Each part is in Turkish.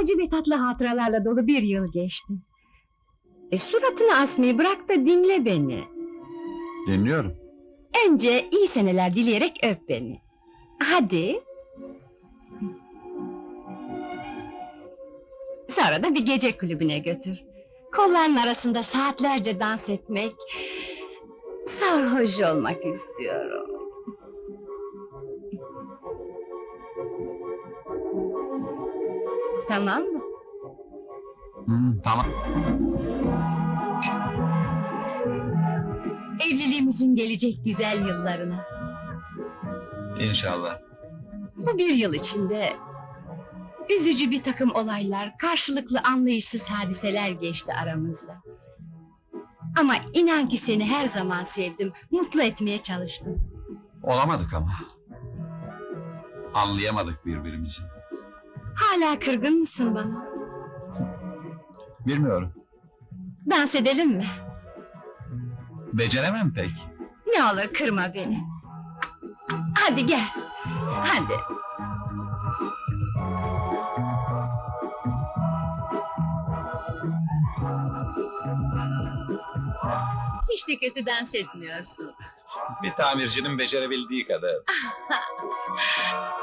Acı ve tatlı hatıralarla dolu bir yıl geçti. E, suratını asmayı bırak da dinle beni. Dinliyorum. Önce iyi seneler dileyerek öp beni. Hadi. Sonra da bir gece kulübüne götür. Kolların arasında saatlerce dans etmek... ...sarhoş olmak istiyorum. Tamam mı? Hmm, tamam. Evliliğimizin gelecek güzel yıllarına. İnşallah. Bu bir yıl içinde üzücü bir takım olaylar, karşılıklı anlayışsız hadiseler geçti aramızda. Ama inan ki seni her zaman sevdim, mutlu etmeye çalıştım. Olamadık ama. Anlayamadık birbirimizi. Hala kırgın mısın bana? Bilmiyorum. Dans edelim mi? Beceremem pek. Ne olur kırma beni. Hadi gel. Hadi. Hiç de kötü dans etmiyorsun. Bir tamircinin becerebildiği kadar.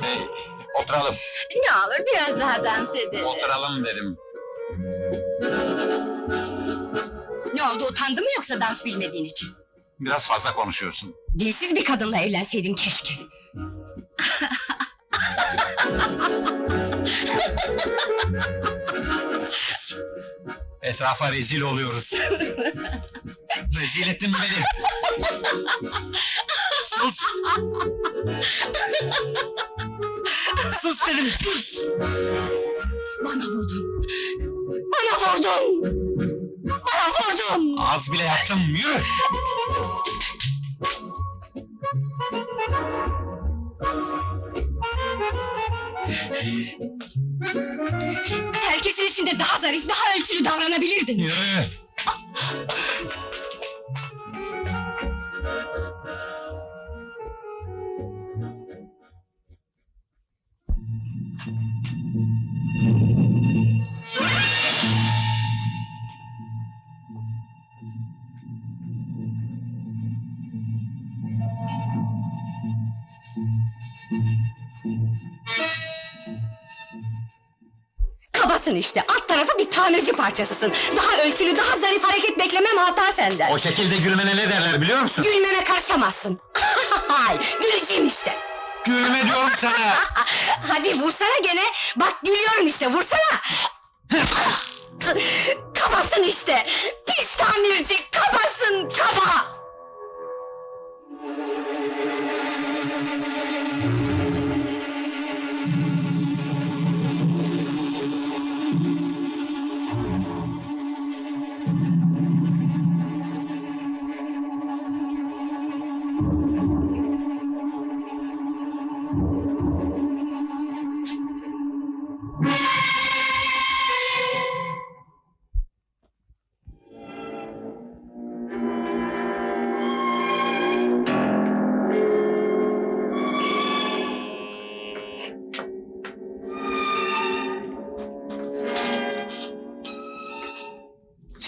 Şey, oturalım. Ne olur biraz daha dans edelim. Oturalım dedim. Ne oldu utandın mı yoksa dans bilmediğin için? Biraz fazla konuşuyorsun. Dilsiz bir kadınla evlenseydin keşke. Etrafa rezil oluyoruz. rezil ettin beni. Sus. sus dedim sus. Bana vurdun. Bana vurdun. Bana vurdun. Az bile yaptım yürü. Herkesin içinde daha zarif, daha ölçülü davranabilirdin. Yürü. Thank you. Kabasın işte, alt tarafı bir tamirci parçasısın. Daha ölçülü, daha zarif hareket beklemem hata senden. O şekilde yürümene ne derler biliyor musun? Gülmeme karışamazsın. Hay, Güleceğim işte. Gülme diyorum sana. Hadi vursana gene. Bak gülüyorum işte, vursana. kabasın işte. Pis tamirci, kabasın, kaba.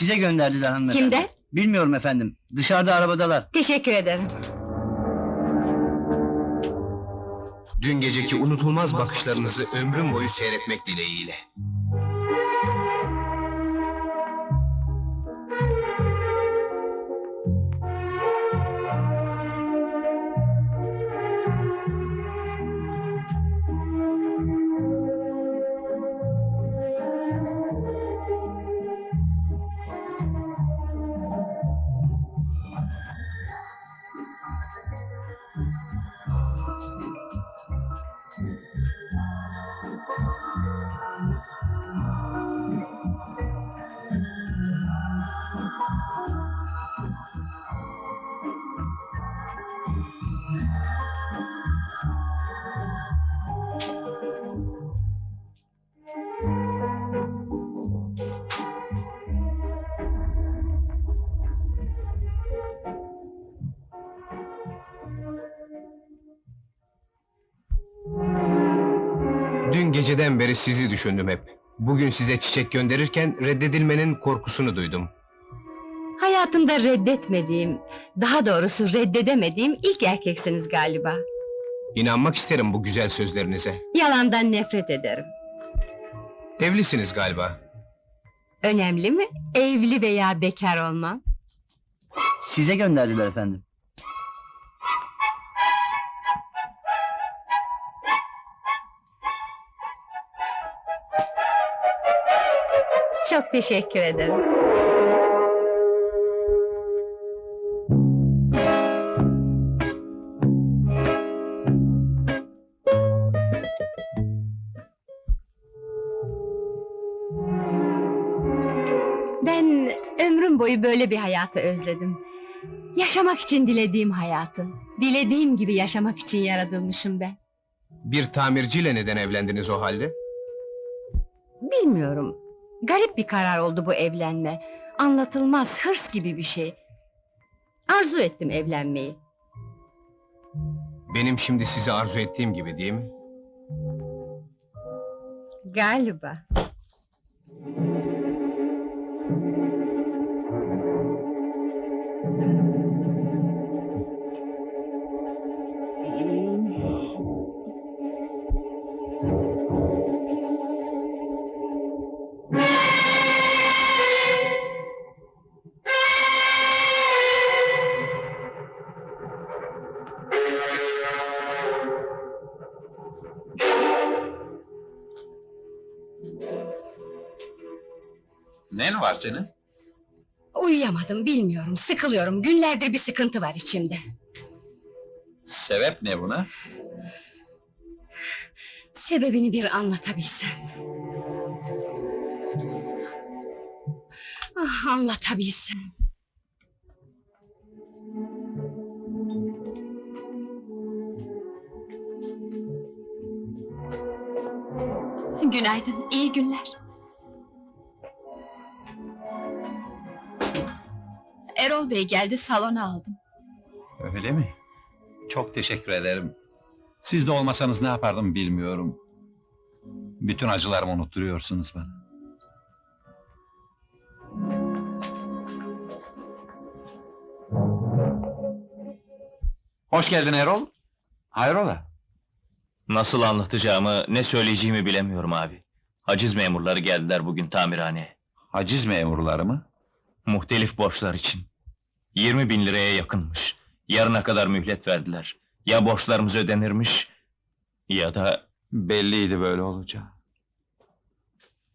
Size gönderdiler hanımefendi. Kimden? Bilmiyorum efendim. Dışarıda arabadalar. Teşekkür ederim. Dün geceki unutulmaz bakışlarınızı ömrüm boyu seyretmek dileğiyle. Dün geceden beri sizi düşündüm hep. Bugün size çiçek gönderirken reddedilmenin korkusunu duydum. Hayatımda reddetmediğim, daha doğrusu reddedemediğim ilk erkeksiniz galiba. İnanmak isterim bu güzel sözlerinize. Yalandan nefret ederim. Evlisiniz galiba. Önemli mi? Evli veya bekar olmam. Size gönderdiler efendim. Çok teşekkür ederim. Ben ömrüm boyu böyle bir hayatı özledim. Yaşamak için dilediğim hayatı. Dilediğim gibi yaşamak için yaratılmışım ben. Bir tamirciyle neden evlendiniz o halde? Bilmiyorum. Garip bir karar oldu bu evlenme. Anlatılmaz hırs gibi bir şey. Arzu ettim evlenmeyi. Benim şimdi sizi arzu ettiğim gibi değil mi? Galiba. Var senin? Uyuyamadım bilmiyorum. Sıkılıyorum. Günlerdir bir sıkıntı var içimde. Sebep ne buna? Sebebini bir anlatabilsem. Ah anlatabilsem. Günaydın, iyi günler. Erol Bey geldi, salona aldım. Öyle mi? Çok teşekkür ederim. Siz de olmasanız ne yapardım bilmiyorum. Bütün acılarımı unutturuyorsunuz bana. Hoş geldin Erol. Hayrola? Nasıl anlatacağımı, ne söyleyeceğimi bilemiyorum abi. Haciz memurları geldiler bugün tamirhaneye. Haciz memurları mı? Muhtelif borçlar için. 20 bin liraya yakınmış. Yarına kadar mühlet verdiler. Ya borçlarımız ödenirmiş ya da Belliydi böyle olacağı.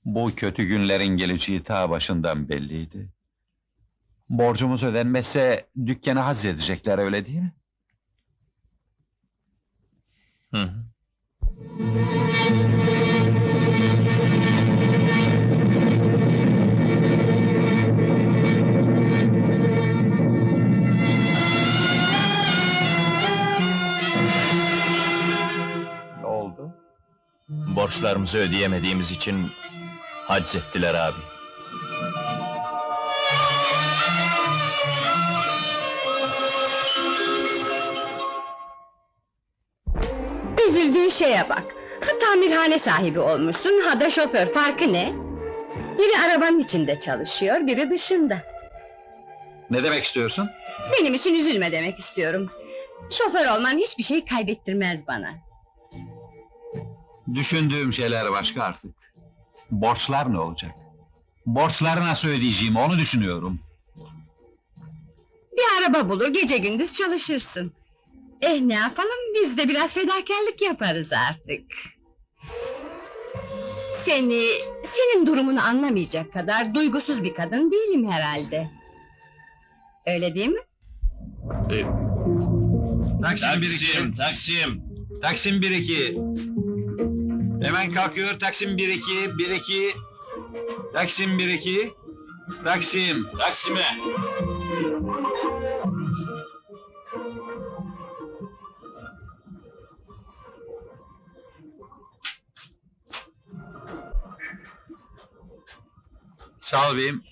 Bu kötü günlerin geleceği ta başından belliydi. Borcumuz ödenmezse dükkanı haz edecekler öyle değil mi? Hı hı. Borçlarımızı ödeyemediğimiz için haciz ettiler abi. Üzüldüğün şeye bak. Ha tamirhane sahibi olmuşsun, ha da şoför. Farkı ne? Biri arabanın içinde çalışıyor, biri dışında. Ne demek istiyorsun? Benim için üzülme demek istiyorum. Şoför olman hiçbir şey kaybettirmez bana. Düşündüğüm şeyler başka artık. Borçlar ne olacak? Borçları nasıl ödeyeceğim onu düşünüyorum. Bir araba bulur, gece gündüz çalışırsın. Eh ne yapalım, biz de biraz fedakarlık yaparız artık. Seni, senin durumunu anlamayacak kadar duygusuz bir kadın değilim herhalde. Öyle değil mi? Taksim, Taksim, Taksim. Taksim 1-2. Hemen kalkıyor Taksim 1-2, 1-2. Taksim 1-2. Taksim. Taksim'e. Sağ ol beyim.